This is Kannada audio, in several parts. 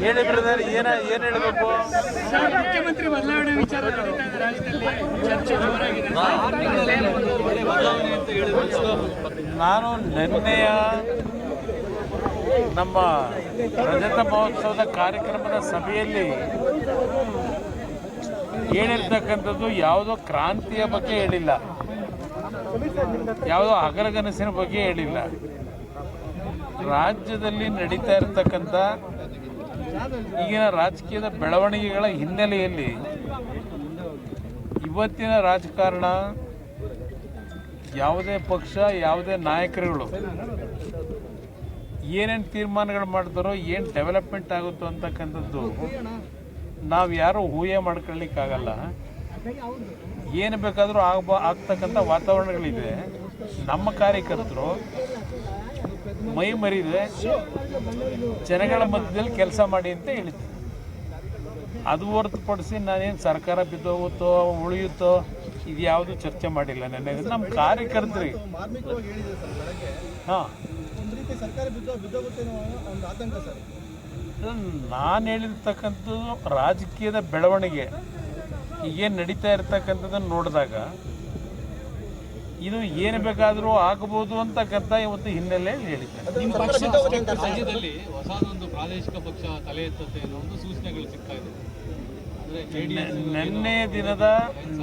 ಹೇಳಿ ಬ್ರದರ್ ಏನ ಏನ್ ಹೇಳ್ಬೇಕು? ಸರ್, ಮುಖ್ಯಮಂತ್ರಿ ಬದಲಾವಣೆ ವಿಚಾರ ರಾಜ್ಯದಲ್ಲಿ. ಚರ್ಚೆ ಜೋರಾಗಿದೆ. ನಾನು ನಿನ್ನೆಯ ನಮ್ಮ ರಜತ ಮಹೋತ್ಸವದ ಕಾರ್ಯಕ್ರಮದ ಸಭೆಯಲ್ಲಿ ಹೇಳಿರ್ತಕ್ಕಂಥದ್ದು ಯಾವುದೋ ಕ್ರಾಂತಿಯ ಬಗ್ಗೆ ಹೇಳಿಲ್ಲ. ಯಾವುದೋ ಹಗರಗನಸಿನ ಬಗ್ಗೆ ಹೇಳಿಲ್ಲ. ರಾಜ್ಯದಲ್ಲಿ ನಡೀತಾ ಇರತಕ್ಕಂಥ ಈಗಿನ ರಾಜಕೀಯದ ಬೆಳವಣಿಗೆಗಳ ಹಿನ್ನೆಲೆಯಲ್ಲಿ ಇವತ್ತಿನ ರಾಜಕಾರಣ ಯಾವುದೇ ಪಕ್ಷ, ಯಾವುದೇ ನಾಯಕರುಗಳು ಏನೇನು ತೀರ್ಮಾನಗಳು ಮಾಡ್ತಾರೋ, ಏನು ಡೆವಲಪ್ಮೆಂಟ್ ಆಗುತ್ತೋ ಅಂತಕ್ಕಂಥದ್ದು ನಾವು ಯಾರೂ ಊಹೆ ಮಾಡ್ಕೊಳ್ಳಿಕ್ಕಾಗಲ್ಲ. ಏನು ಬೇಕಾದರೂ ಆಗ್ಬ, ಆಗ್ತಕ್ಕಂಥ ವಾತಾವರಣಗಳಿದೆ. ನಮ್ಮ ಕಾರ್ಯಕರ್ತರು ಮೈ ಮರಿದೆ ಜನಗಳ ಮಧ್ಯದಲ್ಲಿ ಕೆಲಸ ಮಾಡಿ ಅಂತ ಹೇಳಿದ್ದೆ ಅದು ಹೊರತುಪಡಿಸಿ ನಾನೇನು ಸರ್ಕಾರ ಬಿದ್ದೋಗುತ್ತೋ, ಉಳಿಯುತ್ತೋ, ಇದು ಯಾವುದು ಚರ್ಚೆ ಮಾಡಿಲ್ಲ. ನನ್ನ ನಮ್ಮ ಕಾರ್ಯಕರ್ತರಿಗೆ ಹಾಂ. ನಾನು ಹೇಳಿರ್ತಕ್ಕಂಥದ್ದು ರಾಜಕೀಯದ ಬೆಳವಣಿಗೆ. ಈಗೇನು ನಡೀತಾ ಇರ್ತಕ್ಕಂಥದ್ದನ್ನು ನೋಡಿದಾಗ ಇದು ಏನು ಬೇಕಾದರೂ ಆಗಬಹುದು ಅಂತಕ್ಕಂಥ ಇವತ್ತು ಹಿನ್ನೆಲೆಯಲ್ಲಿ ಹೇಳಿದ್ದಾರೆ. ರಾಜ್ಯದಲ್ಲಿ ಹೊಸದೊಂದು ಪ್ರಾದೇಶಿಕ ಪಕ್ಷ ತಲೆ ಎತ್ತುತ್ತೆ ಅನ್ನೋ ಒಂದು ಸೂಚನೆಗಳು ಸಿಗ್ತಾ ಇದೆ. ನಿನ್ನೆ ದಿನದ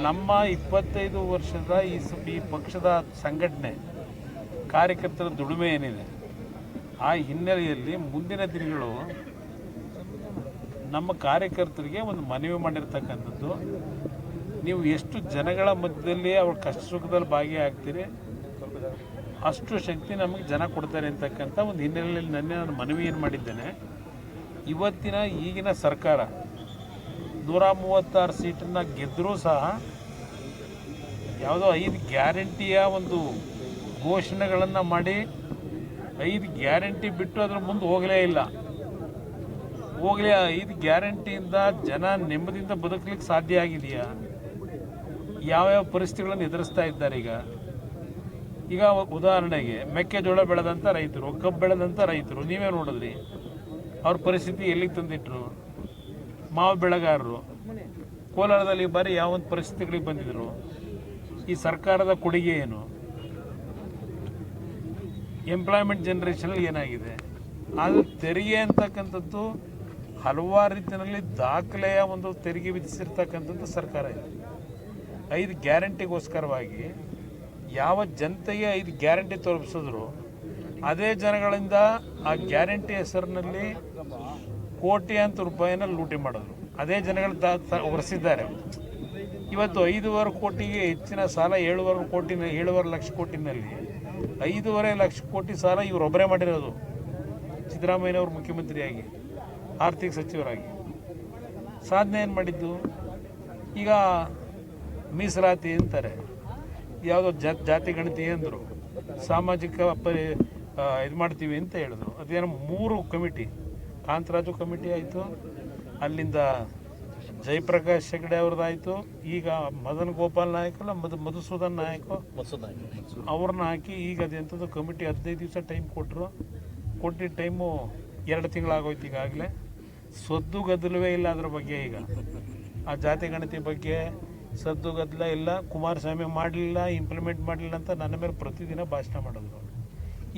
ನಮ್ಮ ಇಪ್ಪತ್ತೈದು ವರ್ಷದ ಈ ಸ- ಈ ಪಕ್ಷದ ಸಂಘಟನೆ ಕಾರ್ಯಕರ್ತರ ದುಡಿಮೆ ಏನಿದೆ ಆ ಹಿನ್ನೆಲೆಯಲ್ಲಿ ಮುಂದಿನ ದಿನಗಳು ನಮ್ಮ ಕಾರ್ಯಕರ್ತರಿಗೆ ಒಂದು ಮನವಿ ಮಾಡಿರ್ತಕ್ಕಂಥದ್ದು. ನೀವು ಎಷ್ಟು ಜನಗಳ ಮಧ್ಯದಲ್ಲಿ ಅವ್ರ ಕಷ್ಟ ಸುಖದಲ್ಲಿ ಭಾಗಿಯಾಗ್ತೀರಿ, ಅಷ್ಟು ಶಕ್ತಿ ನಮಗೆ ಜನ ಕೊಡ್ತಾರೆ ಅಂತಕ್ಕಂಥ ಒಂದು ಹಿನ್ನೆಲೆಯಲ್ಲಿ ನನ್ನೆ ನಾನು ಮನವಿ ಏನು ಮಾಡಿದ್ದೇನೆ. ಇವತ್ತಿನ ಈಗಿನ ಸರ್ಕಾರ ನೂರ ಮೂವತ್ತಾರು ಸೀಟನ್ನು ಗೆದ್ದರೂ ಸಹ ಯಾವುದೋ ಐದು ಗ್ಯಾರಂಟಿಯ ಒಂದು ಘೋಷಣೆಗಳನ್ನು ಮಾಡಿ ಐದು ಗ್ಯಾರಂಟಿ ಬಿಟ್ಟು ಅದ್ರ ಮುಂದೆ ಹೋಗಲೇ ಇಲ್ಲ. ಹೋಗಲೇ ಐದು ಗ್ಯಾರಂಟಿಯಿಂದ ಜನ ನೆಮ್ಮದಿಯಿಂದ ಬದುಕಲಿಕ್ಕೆ ಸಾಧ್ಯ ಆಗಿದೆಯಾ? ಯಾವ್ಯಾವ ಪರಿಸ್ಥಿತಿಗಳನ್ನು ಎದುರಿಸ್ತಾ ಇದ್ದಾರೆ ಈಗ? ಈಗ ಉದಾಹರಣೆಗೆ, ಮೆಕ್ಕೆಜೋಳ ಬೆಳೆದಂಥ ರೈತರು, ಕಬ್ಬು ಬೆಳೆದಂಥ ರೈತರು, ನೀವೇ ನೋಡಿದ್ರಿ. ಅವ್ರ ಪರಿಸ್ಥಿತಿ ಎಲ್ಲಿಗೆ ತಂದಿಟ್ರು? ಮಾವು ಬೆಳೆಗಾರರು. ಕೋಲಾರದಲ್ಲಿ ಬರೀ ಬಾರಿ ಯಾವ ಒಂದು ಪರಿಸ್ಥಿತಿಗಳಿಗೆ ಬಂದಿದ್ರು. ಈ ಸರ್ಕಾರದ ಕೊಡುಗೆ ಏನು? ಎಂಪ್ಲಾಯ್ಮೆಂಟ್ ಜನ್ರೇಷನಲ್ಲಿ ಏನಾಗಿದೆ? ಅದು ತೆರಿಗೆ ಅಂತಕ್ಕಂಥದ್ದು ಹಲವಾರು ರೀತಿಯಲ್ಲಿ ದಾಖಲೆಯ ಒಂದು ತೆರಿಗೆ ವಿಧಿಸಿರ್ತಕ್ಕಂಥದ್ದು ಸರ್ಕಾರ ಇದೆ. ಐದು ಗ್ಯಾರಂಟಿಗೋಸ್ಕರವಾಗಿ ಯಾವ ಜನತೆಗೆ ಐದು ಗ್ಯಾರಂಟಿ ತೋರಿಸಿದ್ರು ಅದೇ ಜನಗಳಿಂದ ಆ ಗ್ಯಾರಂಟಿ ಹೆಸರಿನಲ್ಲಿ ಕೋಟ್ಯಾಂತರ ರೂಪಾಯಿನ ಲೂಟಿ ಮಾಡಿದ್ರು. ಅದೇ ಜನಗಳು ಒರೆಸಿದ್ದಾರೆ. ಇವತ್ತು ಐದೂವರೆ ಕೋಟಿಗೆ ಹೆಚ್ಚಿನ ಸಾಲ, ಏಳುವರೆ ಕೋಟಿನ, ಏಳುವರೆ ಲಕ್ಷ ಕೋಟಿನಲ್ಲಿ ಐದೂವರೆ ಲಕ್ಷ ಕೋಟಿ ಸಾಲ ಇವರೊಬ್ಬರೇ ಮಾಡಿರೋದು. ಸಿದ್ದರಾಮಯ್ಯನವರು ಮುಖ್ಯಮಂತ್ರಿಯಾಗಿ, ಆರ್ಥಿಕ ಸಚಿವರಾಗಿ. ಸಾಧನೆ ಏನು ಮಾಡಿದ್ದು? ಈಗ ಮೀಸಲಾತಿ ಅಂತಾರೆ. ಯಾವುದೋ ಜಾತಿ ಗಣತಿ ಅಂದರು. ಸಾಮಾಜಿಕ ಪರಿ ಇದು ಮಾಡ್ತೀವಿ ಅಂತ ಹೇಳಿದ್ರು. ಅದೇನು ಮೂರು ಕಮಿಟಿ, ಕಾಂತರಾಜು ಕಮಿಟಿ ಆಯಿತು, ಅಲ್ಲಿಂದ ಜಯಪ್ರಕಾಶ್ ಹೆಗಡೆ ಅವ್ರದ್ದಾಯಿತು ಈಗ ಮದನ್ ಗೋಪಾಲ್ ನಾಯಕ್ ಅಲ್ಲ ಮಧು ಮಧುಸೂದನ್ ನಾಯಕ್. ಅವ್ರನ್ನ ಹಾಕಿ ಈಗ ಅದೆಂಥದ್ದು ಕಮಿಟಿ ಹದಿನೈದು ದಿವಸ ಟೈಮ್ ಕೊಟ್ಟರು ಕೊಟ್ಟಿದ್ದ ಟೈಮು ಎರಡು ತಿಂಗಳಾಗೋಯ್ತು ಈಗಾಗಲೇ. ಸದ್ದು ಗದ್ದಲವೇ ಇಲ್ಲ ಅದ್ರ ಬಗ್ಗೆ ಈಗ. ಆ ಜಾತಿ, ಗಣತಿ ಬಗ್ಗೆ ಸದ್ದು ಗದ್ದಲ ಇಲ್ಲ, ಕುಮಾರಸ್ವಾಮಿ ಮಾಡಲಿಲ್ಲ ಇಂಪ್ಲಿಮೆಂಟ್ ಮಾಡಲಿಲ್ಲ ಅಂತ ನನ್ನ ಮೇಲೆ ಪ್ರತಿದಿನ ಭಾಷಣ ಮಾಡೋದು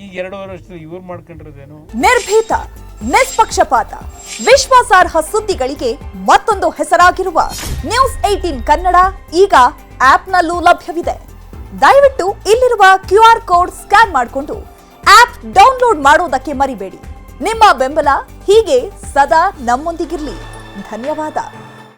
ಈಗ ಎರಡೂವರೆ ವರ್ಷದಲ್ಲಿ ಇವ್ರು ಮಾಡ್ಕೊಂಡಿರೋದೇನು? ನಿರ್ಭೀತ, ನಿಷ್ಪಕ್ಷಪಾತ, ವಿಶ್ವಾಸಾರ್ಹ ಸುದ್ದಿಗಳಿಗೆ ಮತ್ತೊಂದು ಹೆಸರಾಗಿರುವ ನ್ಯೂಸ್ ಏಟೀನ್ ಕನ್ನಡ ಈಗ ಆಪ್ನಲ್ಲೂ ಲಭ್ಯವಿದೆ. ದಯವಿಟ್ಟು ಇಲ್ಲಿರುವ ಕ್ಯೂ ಆರ್ ಕೋಡ್ ಸ್ಕ್ಯಾನ್ ಮಾಡಿಕೊಂಡು ಆಪ್ ಡೌನ್ಲೋಡ್ ಮಾಡೋದಕ್ಕೆ ಮರಿಬೇಡಿ. ನಿಮ್ಮ ಬೆಂಬಲ ಹೀಗೆ ಸದಾ ನಮ್ಮೊಂದಿಗಿರಲಿ. ಧನ್ಯವಾದ.